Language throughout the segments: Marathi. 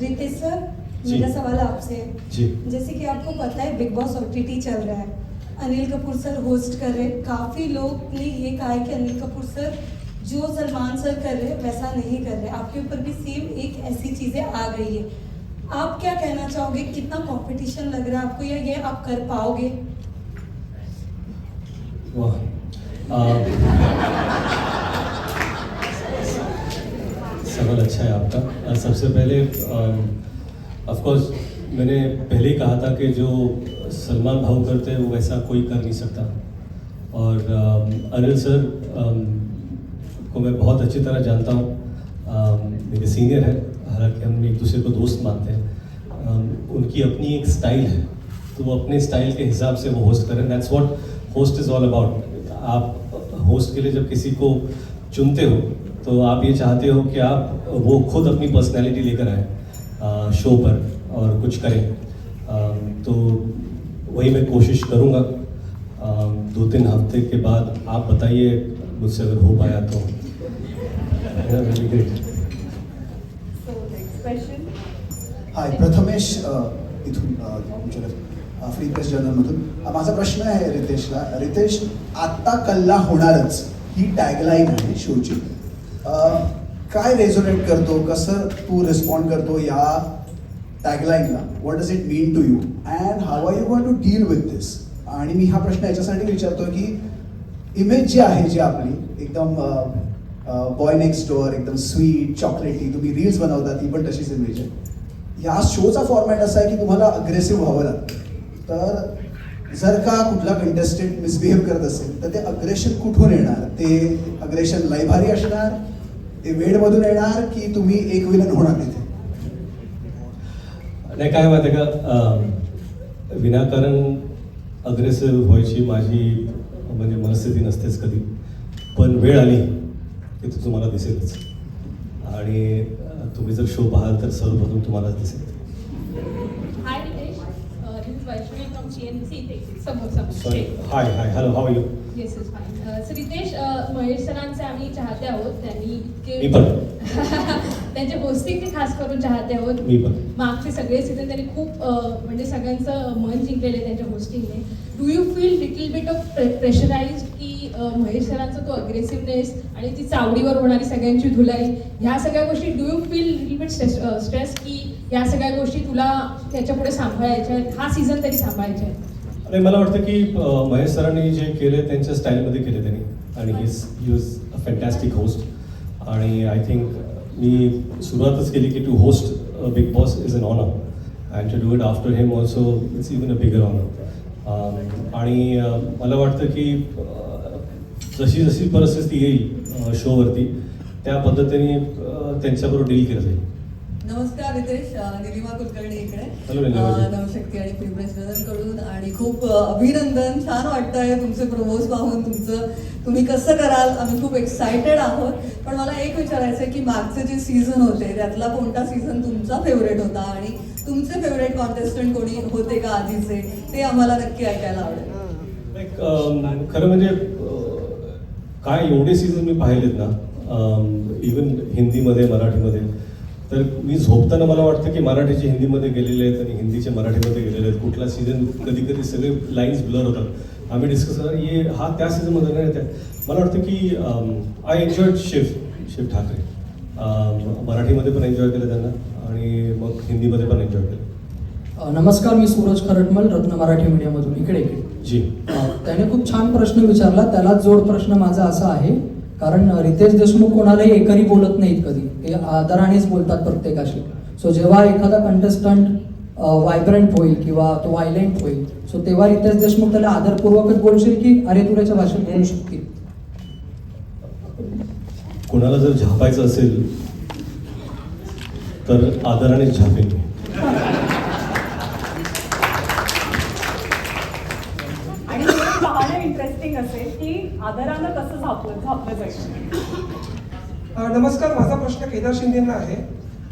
रितेश सर मेरा सवाल आपसे है। जैसे कि आपको पता है बिग बॉस ओटीटी चल रहा है। अनिल कपूर सर होस्ट कर रहे हैं। काफ़ी लोग ने ये कहा है कि अनिल कपूर सर जो सलमान सर कर रहे हैं वैसा नहीं कर रहे। आपके ऊपर भी सेम एक ऐसी चीज़ें आ गई है। आप क्या कहना चाहोगे? कितना कंपटीशन लग रहा है आपको या ये आप कर पाओगे? वाह। सवाल अच्छा है आपका। सबसे पहले ऑफ़ कोर्स मैंने पहले ही कहा था कि जो सलमान भाव करते हैं, वो वैसा कोई कर नहीं सकता। और अनिल सर को मैं बहुत अच्छी तरह जानता हूँ। मेरे सीनियर है, हालाँकि हम एक दूसरे को दोस्त मानते हैं। उनकी अपनी एक स्टाइल है तो वो अपने स्टाइल के हिसाब से वो होस्ट करें। That's what host is all about आप होस्ट के लिए जब किसी को चुनते हो तो आप ये चाहते हो कि आप वो खुद अपनी पर्सनैलिटी लेकर आए शो पर और कुछ करें। अम, तो वही मैं कोशिश करूँगा। दो तीन हफ़्ते के बाद आप बताइए मुझसे अगर हो पाया तो. हाय प्रथमेश इथून फ्री प्रेस जर्नलमधून माझा प्रश्न आहे रितेशला. रितेश आत्ता कल्ला होणारच ही टॅगलाईन आहे शोची. काय रेझोनेट करतो? कसं तू रिस्पॉन्ड करतो या टॅगलाईनला what does it mean to you and how are you going to deal with this आणि मी हा प्रश्न याच्यासाठी विचारतो की इमेज जी आहे जी आपली एकदम बॉय नेक्स्ट डोअर एकदम स्वीट चॉकलेटी तुम्ही रील्स बनवता ती पण तशीच इमेज आहे. या शोचा फॉर्मॅट असा आहे की तुम्हाला अग्रेसिव्ह व्हावं लागतं. तर जर का कुठला कंटेस्टंट मिसबिहेव करत असेल तर ते अग्रेशन कुठून येणार? ते अग्रेशन लयभारी असणार? ते वेडमधून येणार की तुम्ही एक विलन होणार तिथे नाही काय माहिती आहे का विनाकारण अग्रेसिव्ह व्हायची माझी म्हणजे मनस्थिती नसतेच कधी. पण वेळ आली की ती तुम्हाला दिसेलच. आणि तुम्ही जर शो पाहाल तर सर्वप्रथम तुम्हालाच दिसेल. Hi hi hello how you Fine. Uh, so Riteish Mahesh सरांचे आम्ही चाहते आहोत. त्यांनी मी इतके पण. त्यांचे होस्टिंगचे खास करून चाहते आहोत. मी पण. मागचे सगळे सीझन त्यांनी खूप म्हणजे सगळ्यांचं मन जिंकलेलं त्यांच्या होस्टिंगने do you feel little bit of pressurise की महेश सरांचा तो अग्रेसिव्हनेस आणि ती चावडीवर होणारी सगळ्यांची धुलाई ह्या सगळ्या गोष्टी do you feel little bit stress की या सगळ्या गोष्टी तुला त्याच्या पुढे सांभाळायच्या आहेत? हा सीझन तरी सांभाळायचा आहे. आणि मला वाटतं की महेश सरांनी जे केले त्यांच्या स्टाईलमध्ये केले त्यांनी. आणि his use a fantastic host आणि आय थिंक मी सुरुवातच केली की to host Bigg Boss is an honour and to do it after him also it's even a bigger honour um, आणि मला वाटतं की जशी जशी परिस्थिती येईल शोवरती त्या पद्धतीने त्यांच्याबरोबर डील केलं जाईल. नमस्कार रितेश निलिमा कुलकर्णी इकडे. नवशक्ती आणि प्रिप्रेस कडून आणि खूप अभिनंदन. छान वाटतंय तुमचे प्रमोज पाहून तुमचं तुम्ही कसं कराल? आम्ही खूप एक्सायटेड आहोत. पण मला एक विचारायचं आहे की मागचे जे सीझन होते त्यातला कोणता सीझन तुमचा फेवरेट होता? आणि तुमचे फेवरेट कॉन्टेस्टंट कोणी होते का आधीचे? ते आम्हाला नक्की ऐकायला आवडेल. खरं म्हणजे काय एवढे सीझन मी पाहिलेत ना इवन हिंदीमध्ये मराठीमध्ये तर मी झोपताना मला वाटतं की मराठीचे हिंदीमध्ये गेलेले आहेत आणि हिंदीचे मराठीमध्ये गेलेले आहेत. कुठला सीझन कधी कधी सगळे लाईन्स ब्लर होतात. आम्ही डिस्कस करणार. ये हा त्या सीझनमध्ये नाही येते मला वाटतं की आय एन्जॉयड शिव शिव ठाकरे मराठीमध्ये पण एन्जॉय केलं त्यांना आणि मग हिंदीमध्ये पण एन्जॉय केलं. नमस्कार मी सूरज खरटमल रत्न मराठी मीडियामधून इकडे जी. त्याने खूप छान प्रश्न विचारला. त्याला जोड प्रश्न माझा असा आहे. कारण रितेश देशमुख कोणालाही एकरी बोलत नाहीत कधी. ते आदरानेच बोलतात प्रत्येकाशी. सो जेव्हा एखादा कंटेस्टंट व्हायब्रंट होईल किंवा तो व्हायलेंट होईल सो तेव्हा रितेश देशमुख त्याला आदरपूर्वकच बोलशील की अरे तुऱ्याच्या भाषेत बोलू शकतील? कोणाला जर झापायचं असेल तर आदरानेच झापेन आदरानं कसं झापलं झापलं जाईल? नमस्कार माझा प्रश्न केदार शिंदेना आहे.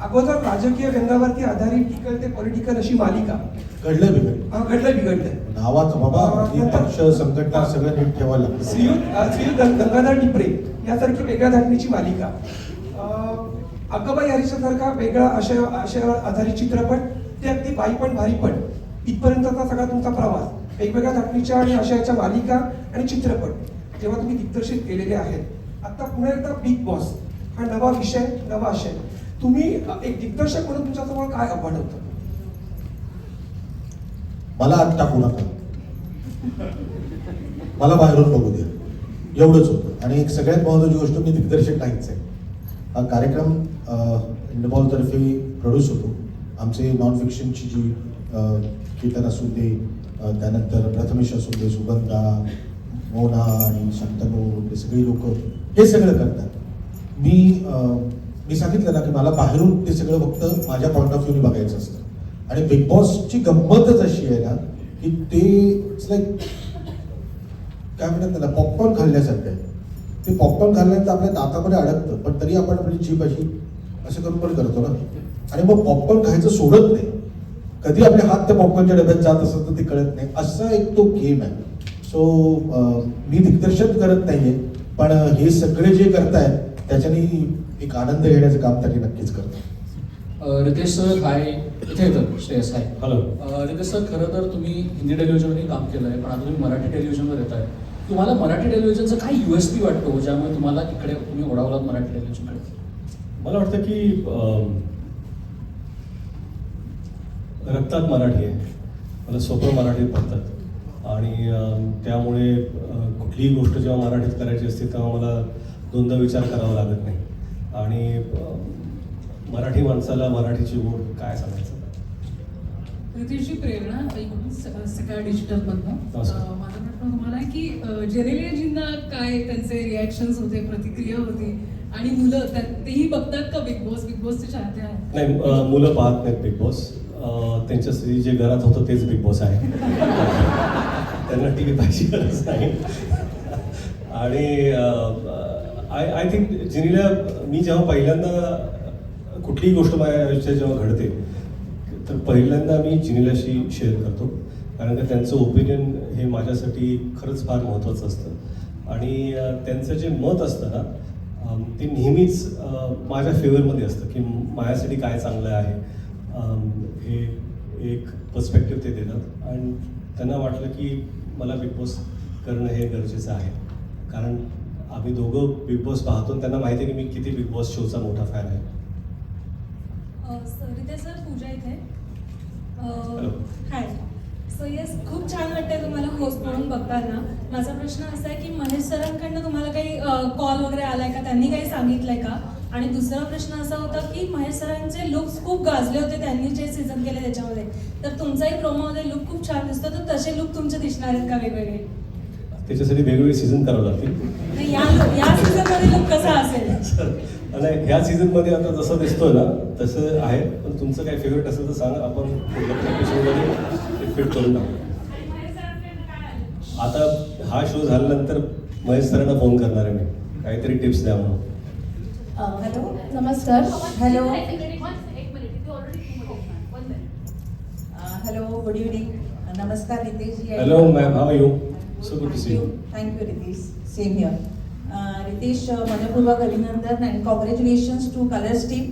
अगोदर राजकीय व्यंगावरती आधारित टिकल ते पॉलिटिकल अशी मालिका. घडलं बिघडलं. घडलं बिघडलंय नावाचं बाबा पक्ष संघटना सगळं नीट ठेवायला लागतं. श्रीयुत श्रीयुत गंगाधर टिपरे यासारखी वेगळ्या धाटणीची मालिका. अ, अक्काबाई हरीशासारखा वेगळा आशय आशयावर आधारित चित्रपट ते अगदी बाई पण भारी पण. इथपर्यंतचा सगळा तुमचा प्रवास. वेगवेगळ्या धाटणीच्या आणि आशयाच्या मालिका आणि चित्रपट. जेव्हा तुम्ही दिग्दर्शित केलेले आहेत आता पुन्हा एकदा बिग बॉस हा नवा विषय नवा आशय. तुम्ही एक दिग्दर्शक म्हणून तुमच्यासमोर काय आव्हान होतं? मला आत टाकू नका. मला बाहेरून बघू द्या. एवढंच होतं. आणि एक सगळ्यात महत्वाची गोष्ट मी दिग्दर्शक नाहीच आहे. हा कार्यक्रम इंडबॉलतर्फे प्रोड्यूस होतो. आमचे नॉन फिक्शनची जी कीर्तन असू दे त्यानंतर प्रथमेश असू दे सुगंधा मोना आणि शांतनू हे सगळी लोक हे सगळं करतात. मी मी सांगितलं ना की मला बाहेरून ते सगळं फक्त माझ्या पॉईंट ऑफ व्ह्यूने बघायचं असतं. आणि बिग बॉसची गंमतच अशी आहे ना की ते लाईक काय म्हणतात त्याला पॉपकॉर्न खाल्ल्यासारखं आहे. ते पॉपकॉर्न खाल्ल्यानंतर आपल्या दातामध्ये अडकतं पण तरी आपण आपली जीप अशी असं करून पण करतो ना. आणि मग पॉपकॉर्न खायचं सोडत नाही. कधी आपले हात त्या पॉपकॉर्नच्या डब्यात जात असत तर ते कळत नाही. असा एक तो गेम आहे. सो मी दिग्दर्शन करत नाहीये पण हे सगळे जे करतायत त्याच्याने एक आनंद घेण्याचं काम त्यांनी नक्कीच करतो रितेश सर हाय. इथे येतं Shreyas hi. Hello Riteish sir खरं तर तुम्ही हिंदी टेलिव्हिजनवरही काम केलं आहे पण आता तुम्ही मराठी टेलिव्हिजनवर येत आहे तुम्हाला मराठी टेलिव्हिजनचा काय यू एस पी वाटतो ज्यामुळे तुम्हाला इकडे तुम्ही ओढावलात मराठी टेलिव्हिजनकडे? मला वाटतं की रक्तात मराठी आहे. मला सोपं मराठीत पडतात आणि त्यामुळे कुठलीही गोष्ट जेव्हा मराठीत करायची असते तेव्हा मला दोनदा विचार करावा लागत नाही. आणि मराठी माणसाला मराठीची गोड काय सांगायचं? रितेशची प्रेरणा सकाळ डिजिटलमधनं नमस्कार. अं, माझा तुम्हाला की अं, जेनेलियाजींना काय त्यांचे रिॲक्शन्स होते प्रतिक्रिया होती आणि मुलं तेही बघतात का बिग बॉस बिग बॉसचे चाहते आहेत. नाही मुलं पाहत नाहीत बिग बॉस त्यांच्यासाठी जे घरात होतं तेच बिग बॉस आहे. त्यांना टी व्ही पाहिजे गरज नाही. आणि आय आय थिंक जिनीला मी जेव्हा पहिल्यांदा कुठलीही गोष्ट माझ्या आयुष्यात जेव्हा घडते तर पहिल्यांदा मी जिनीलाशी शेअर करतो. कारण का त्यांचं ओपिनियन हे माझ्यासाठी खरंच फार महत्त्वाचं असतं. आणि त्यांचं जे मत असतं ना ते नेहमीच माझ्या फेवरमध्ये असतं की माझ्यासाठी काय चांगलं आहे. हे एक पर्स्पेक्टिव्ह ते देतात. आणि त्यांना वाटलं की मला बिग बॉस करणं हे गरजेचं आहे. कारण आम्ही दोघं बिग बॉस पाहतो त्यांना माहिती आहे की मी किती बिग बॉस शोचा मोठा फॅन आहे. सर पूजा इथे. हाय सो येस खूप छान वाटतंय तुम्हाला होस्ट म्हणून बघताना. माझा प्रश्न असा आहे की महेश सरांकडनं तुम्हाला काही कॉल वगैरे आलाय का? त्यांनी काही सांगितलंय का? आणि दुसरा प्रश्न असा होता की महेश सरांचे लुक्स खूप गाजले होते त्यांनी जे सीझन केले त्याच्यामध्ये. तर तुमचाही प्रोमोमध्ये लुक खूप छान दिसतो तर तसे लुक तुमचे दिसणार आहेत का वेगवेगळे? त्याच्यासाठी वेगवेगळे सीझन करावं लागतील. या या सीझनमध्ये लुक कसा असेल? आणि ह्या सीझनमध्ये आता जसं दिसतोय ना तसं आहे पण तुमचं काय फेवरेट असेल तर सांगा आपण फिट करून टाकू. आता हा शो झाल्यानंतर महेश सरांना फोन करणार आहे मी. काहीतरी टिप्स द्या म्हणून. हॅलो नमस्कार. हॅलो. हॅलो गुड इव्हनिंग नमस्कार रितेश. जी hello ma'am how you so good to see you thank you Riteish. Same here Riteish मनपूर्वक अभिनंदन and congratulations to Colors team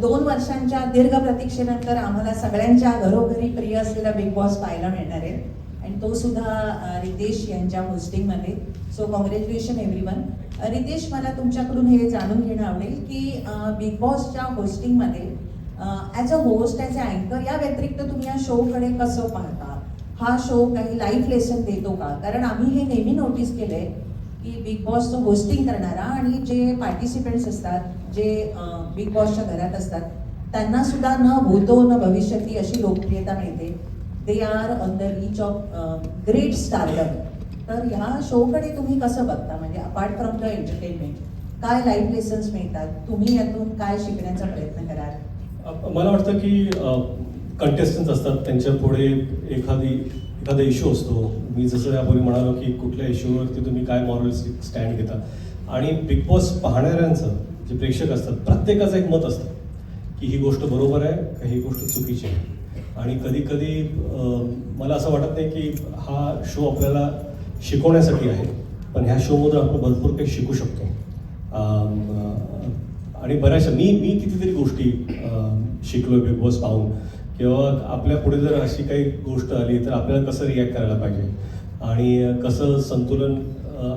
दोन वर्षांच्या दीर्घ प्रतीक्षेनंतर आम्हाला सगळ्यांच्या घरोघरी प्रिय असलेला बिग बॉस पाहायला मिळणार आहे. आणि तो सुद्धा रितेश यांच्या होस्टिंगमध्ये so congratulation everyone Riteish मला तुमच्याकडून हे जाणून घेणं आवडेल की बिग बॉसच्या होस्टिंगमध्ये as a host as a अँकर या व्यतिरिक्त तुम्ही या शोकडे कसं पाहता? हा शो काही लाईफ लेसन देतो का? कारण आम्ही हे नेहमी नोटीस केलं आहे की बिग बॉसचं होस्टिंग करणारा आणि जे पार्टिसिपेंट्स असतात जे बिग बॉसच्या घरात असतात त्यांना सुद्धा न भूतो न भविष्यती अशी लोकप्रियता मिळते. They are on the reach of great startup तर ह्या शोकडे तुम्ही कसं बघता? म्हणजे अपार्ट फ्रॉम द एंटरटेनमेंट काय लाईफ लेसन्स मिळतात? तुम्ही यातून काय शिकण्याचा प्रयत्न कराल? मला वाटतं की कंटेस्टंट असतात. त्यांच्या पुढे एखादी एखादा इश्यू असतो. मी जसं यापूर्वी म्हणालो की कुठल्या इश्यूवरती तुम्ही काय मॉरल स्टँड घेता? आणि बिग बॉस पाहणाऱ्यांचं जे प्रेक्षक असतात प्रत्येकाचं एक मत असतं की ही गोष्ट बरोबर आहे का ही गोष्ट चुकीची आहे? आणि कधी कधी मला असं वाटत नाही की हा शो आपल्याला शिकवण्यासाठी आहे पण ह्या शोमधून आपण भरपूर काही शिकू शकतो. आणि बऱ्याचशा मी मी कितीतरी गोष्टी शिकलो बिग बॉस पाहून. किंवा आपल्या पुढे जर अशी काही गोष्ट आली तर आपल्याला कसं रिॲक्ट करायला पाहिजे? आणि कसं संतुलन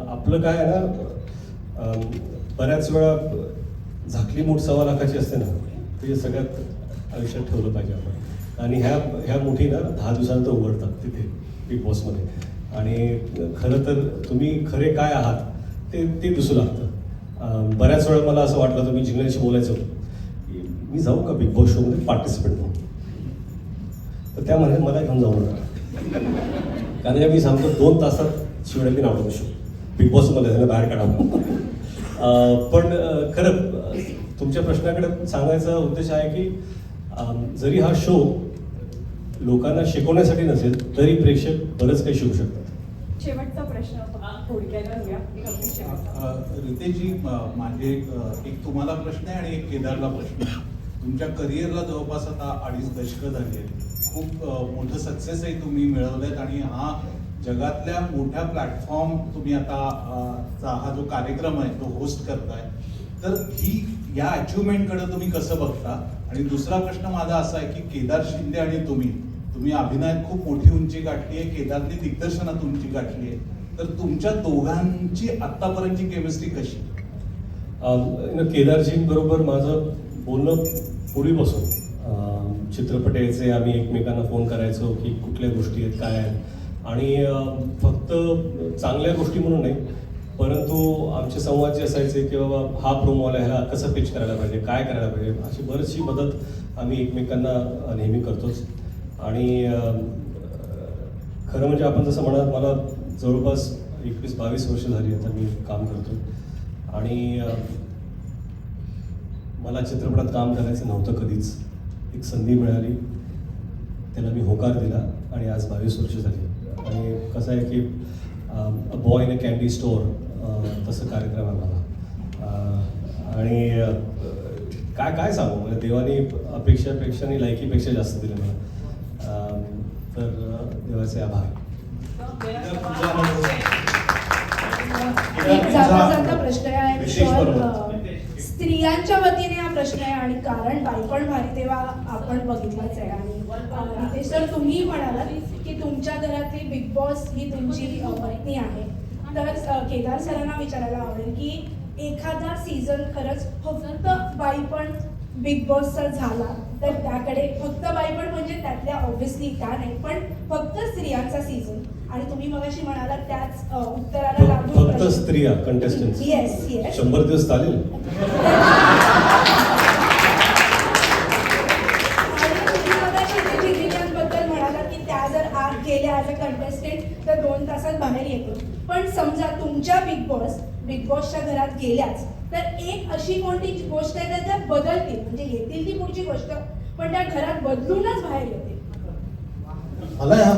आपलं काय आहे ना बऱ्याच वेळा झाकली मूठ सव्वा लाखाची असते ना ते सगळ्यात आयुष्यात ठेवलं पाहिजे आपण. आणि ह्या ह्या मुठी ना दहा दिवसानंतर उघडतात तिथे बिग बॉसमध्ये आणि खरं तर तुम्ही खरे काय आहात ते ते दिसू लागतं. बऱ्याच वेळा मला असं वाटलं तुम्ही जिंकण्याशी बोलायचं. की मी जाऊ का बिग बॉस शोमध्ये पार्टिसिपेट म्हणून तर त्या म्हणाले मला घेऊन जाऊ नका. कारण का मी सांगतो दोन तासात शिवड्या मी नावडू शो बिग बॉसमध्ये त्यांना बाहेर काढावं पण खरं तुमच्या प्रश्नाकडे सांगायचा उद्देश आहे की जरी हा शो लोकांना शिकवण्यासाठी नसेल तरी प्रेक्षक बरंच काही शिकू शकतात. शेवटचा प्रश्न रितेशजी माझे एक तुम्हाला प्रश्न आहे आणि एक केदारला प्रश्न आहे. तुमच्या करिअरला जवळपास आता अडीच दशकं झाली आहेत. खूप मोठं सक्सेसही तुम्ही मिळवलेत आणि हा जगातल्या मोठ्या प्लॅटफॉर्म तुम्ही आता चा हा जो कार्यक्रम आहे तो होस्ट करताय. तर ही या अचिव्हमेंटकडे तुम्ही कसं बघता? आणि दुसरा प्रश्न माझा असा आहे की केदार शिंदे आणि तुम्ही तुम्ही अभिनयात खूप मोठी उंची गाठली आहे केदारने दिग्दर्शनात उंची गाठली आहे. तर तुमच्या दोघांची आत्तापर्यंतची केमिस्ट्री कशी? अं, केदारजींबरोबर माझं बोलणं पूर्वीपासून. चित्रपट यायचे आम्ही एकमेकांना फोन करायचो की कुठल्या गोष्टी आहेत काय आहेत. आणि फक्त चांगल्या गोष्टी म्हणून नाही परंतु आमचे संवाद जे असायचे की बाबा हा प्रोमो आला ह्याला कसं पिच करायला पाहिजे काय करायला पाहिजे? अशी बरीचशी मदत आम्ही एकमेकांना नेहमी करतोच. आणि खरं म्हणजे आपण जसं म्हणत मला जवळपास एकवीस बावीस वर्ष झाली आता मी काम करतो आणि मला चित्रपटात काम करायचं नव्हतं कधीच. एक संधी मिळाली. त्याला मी होकार दिला आणि आज बावीस वर्ष झाली. आणि कसं आहे की a boy in a candy store तसं कार्यक्रम आहे मला अं, आणि काय काय सांगू? म्हणजे देवाने अपेक्षापेक्षा आणि लायकीपेक्षा जास्त दिलं मला. अं, तर देवाचे आभार. प्रश्न आहे आय एम रितेश शुअर बरोबर. स्त्रियांच्या वतीने हा प्रश्न आहे आणि कारण बालपण भारी तेव्हा आपण बघितलंच आहे. आणि सर तुम्ही म्हणालात की तुमच्या घरातली बिग बॉस ही तुमची पत्नी आहे. तर केदार सरांना विचारायला आवडेल की एखादा सीझन खरंच फक्त बाईपण बिग बॉसचा झाला तर त्याकडे फक्त बाईपण म्हणजे त्यातल्या ऑब्व्हियसली का नाही पण फक्त स्त्रियांचा सीझन आणि तुम्ही मगाशी म्हणालात त्याच उत्तराला लागून फक्त स्त्रिया कंटेस्टंट Yes, yes. शंभर दिवस चालेल. कंटेस्टंट तर दोन तासात बाहेर येतील पण समजा तुमच्या बिग बॉस बिग बॉसच्या घरात गेल्याच तर एक अशी कोणती गोष्ट आहे तर त्या बदलतील म्हणजे येतील ती पुढची गोष्ट पण त्या घरात बदलूनच बाहेर येतील. मला या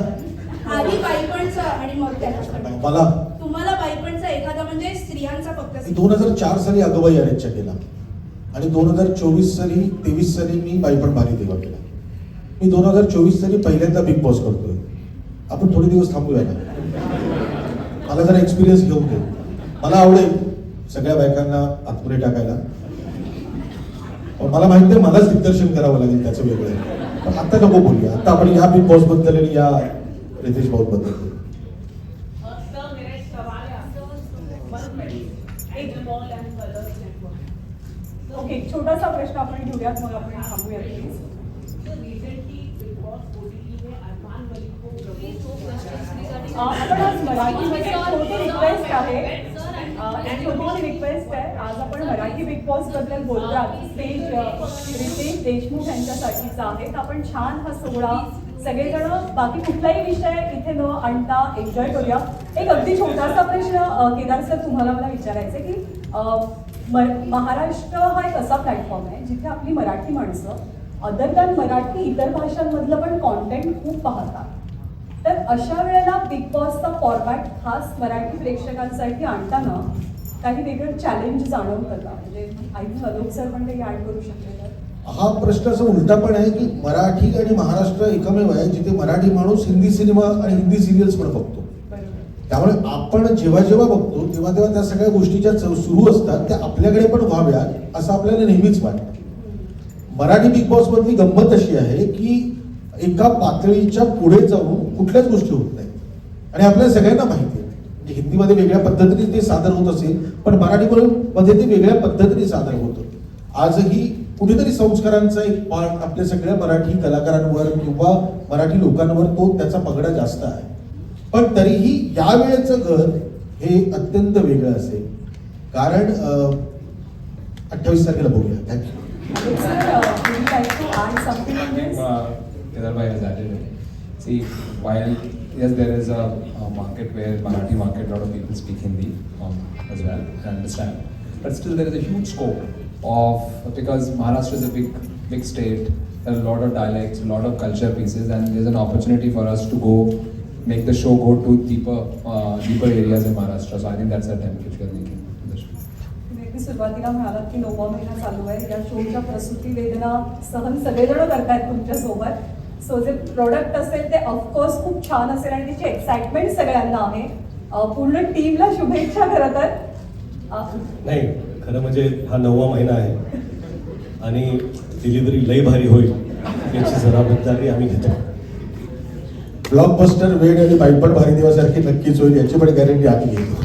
आधी बाईपणचं आणि मग त्याला मला तुम्हाला बाईपणचा एखादा म्हणजे स्त्रियांचा फक्त दोन हजार चार साली अगोबाई अरेंजच्या केला आणि दोन हजार चोवीस साली तेवीस साली मी बाईपण भारी देवा केला. मी दोन हजार चोवीस साली पहिल्यांदा बिग बॉस करतोय. आपण थोडे दिवस थांबूया ना. मला जरा एक्सपिरियन्स घेऊन दे. मला आवडेल सगळ्या बायकांना आतमध्ये टाकायला. पण मला माहिती आहे मलाच दिग्दर्शन करावं लागेल त्याचं वेगळं. पण आता नको बोलूया. आता आपण या बिग बॉसबद्दल या रितेश भाऊ बद्दल ओके छोटासा प्रश्न आपण घेऊयात मग आपण थांबूया प्लीज आपण आज मराठीमध्ये छोटी रिक्वेस्ट आहे. रिक्वेस्ट आहे. आज आपण मराठी बिग बॉसबद्दल बोलतात स्टेज रितेश देशमुख यांच्यासाठीचा आहे. तर आपण छान हा सोहळा सगळेजण बाकी कुठलाही विषय इथे न आणता एन्जॉय करूया. एक अगदी छोटासा प्रश्न केदार सर तुम्हाला मला विचारायचा आहे की म- महाराष्ट्र हा एक असा प्लॅटफॉर्म आहे जिथे आपली मराठी माणसं अदर दॅन मराठी इतर भाषांमधलं पण कॉन्टेंट खूप पाहतात. तर अशा वेळेला बिग बॉसचा फॉर्मॅट खास मराठी प्रेक्षकांसाठी आणताना काही वेगळं चॅलेंज जाणवतं का? म्हणजे आई थिंक अलोक सर पण काही ॲड करू शकले तर. हा प्रश्न असा उलटा पण आहे की मराठी आणि महाराष्ट्र एकमेव आहे जिथे मराठी माणूस हिंदी सिनेमा आणि हिंदी सिरियल्स पण बघतो. त्यामुळे आपण जेव्हा जेव्हा बघतो तेव्हा तेव्हा त्या सगळ्या गोष्टी ज्या सुरू असतात त्या आपल्याकडे पण व्हाव्या असं आपल्याला नेहमीच वाटतं. मराठी बिग बॉस मधली गंमत अशी आहे की एका पातळीच्या पुढे जाऊन कुठल्याच गोष्टी होत नाही आणि आपल्या सगळ्यांना माहिती आहे. म्हणजे हिंदीमध्ये वेगळ्या पद्धतीने ते सादर होत असेल पण मराठी मध्ये ते वेगळ्या पद्धतीने सादर होतं. आजही कुठेतरी संस्कारांचा एक पार्ट आपल्या सगळ्या मराठी कलाकारांवर किंवा मराठी लोकांवर तो त्याचा पगडा जास्त आहे पण तरीही या वेळेचं घर हे अत्यंत वेगळं असेल कारण अठ्ठावीस तारखेला बघूया thank you. See, while yes, there is a, a market where Marathi market, a lot of people speak Hindi um, as well, I understand. But still, there is a huge scope of because Maharashtra is a big, big state. There are a lot of dialects, a lot of culture pieces, and there's an opportunity for us to go make the show go to deeper, uh, deeper areas in Maharashtra. So I think that's the attempt which we are making. in the show. तुम्ही अगदी सुरुवातीला म्हणालात की नववा महिना चालू आहे या शोच्या प्रसूती वेदना सहन सगळेजण करतायत तुमच्यासोबत सो जे प्रोडक्ट असेल ते ऑफकोर्स खूप छान असेल आणि त्याची एक्साइटमेंट सगळ्यांना आहे पूर्ण टीमला शुभेच्छा खरं तर नाही खरं म्हणजे हा नववा महिना आहे. आणि डिलिव्हरी लई भारी होईल याची जबाबदारी आम्ही घेतो. ब्लॉकबस्टर वेळ आणि बाईपण भारी दिवसासारखी नक्कीच होईल याची पण गॅरंटी आम्ही घेतो.